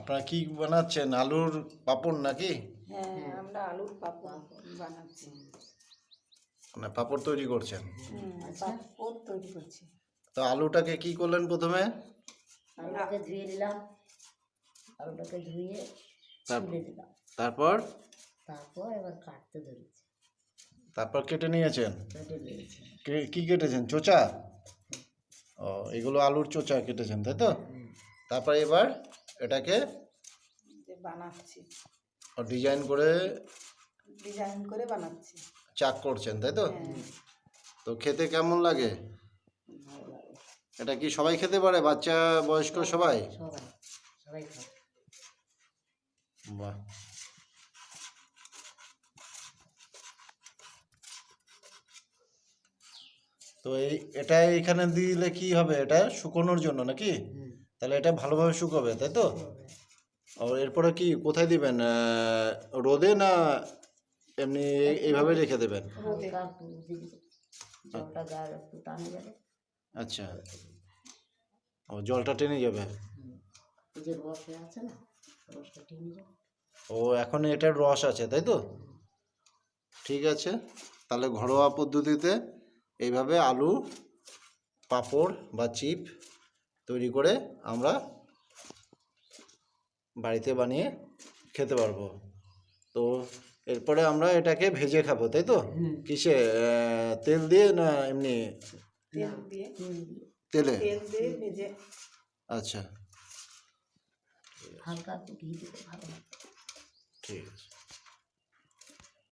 আপনারা কি বানাচ্ছেন? আলুর পাপড় নাকি? হ্যাঁ আমরা আলুর পাপড় বানাচ্ছি। মানে পাপড় তৈরি করছেন? পাপড় তৈরি করছি। তো আলুটাকে কি করলেন প্রথমে? আলুটাকে ধুয়ে নিলাম আলুটাকে ধুয়ে তারপর? ছুলে দিলাম। তারপর? তারপর এবার কাটতে ধরেছি। তারপর কেটে নিয়েছেন? কেটে নিয়েছি। কি কেটেছেন? চোচা? ও এগুলো আলুর চোচা কেটেছেন তাই তো? তারপর এবার? এটাকে বানাচ্ছি। ডিজাইন করে ডিজাইন করে বানাচ্ছি। চাক করছেন তাই তো? হ্যাঁ। তো খেতে কেমন লাগে? এটা কি সবাই খেতে পারে বাচ্চা বয়স্ক সবাই বাহ। তো এই এটা এখানে দিলে কি হবে? এটা শুকোনোর জন্য নাকি? তাহলে এটা ভালোভাবে শুকাবে তাই তো? এরপরে কি কোথায় দিবেন? রোদে না এমনি এইভাবে রেখে দেবেন? আচ্ছা। ও জলটা টেনে যাবে? ও এখন এটার রস আছে তাই তো? ঠিক আছে। তাহলে ঘরোয়া পদ্ধতিতে এইভাবে আলু পাঁপড় বা চিপ তৈরি করে আমরা বাড়িতে বানিয়ে খেতে পারব। তো এরপরে আমরা এটাকে ভেজে খাব তাই তো? কিসে? তেল দিয়ে না এমনি? তেল আচ্ছা। হালকা একটু ঘি দিতে ভালো লাগে ঠিক আছে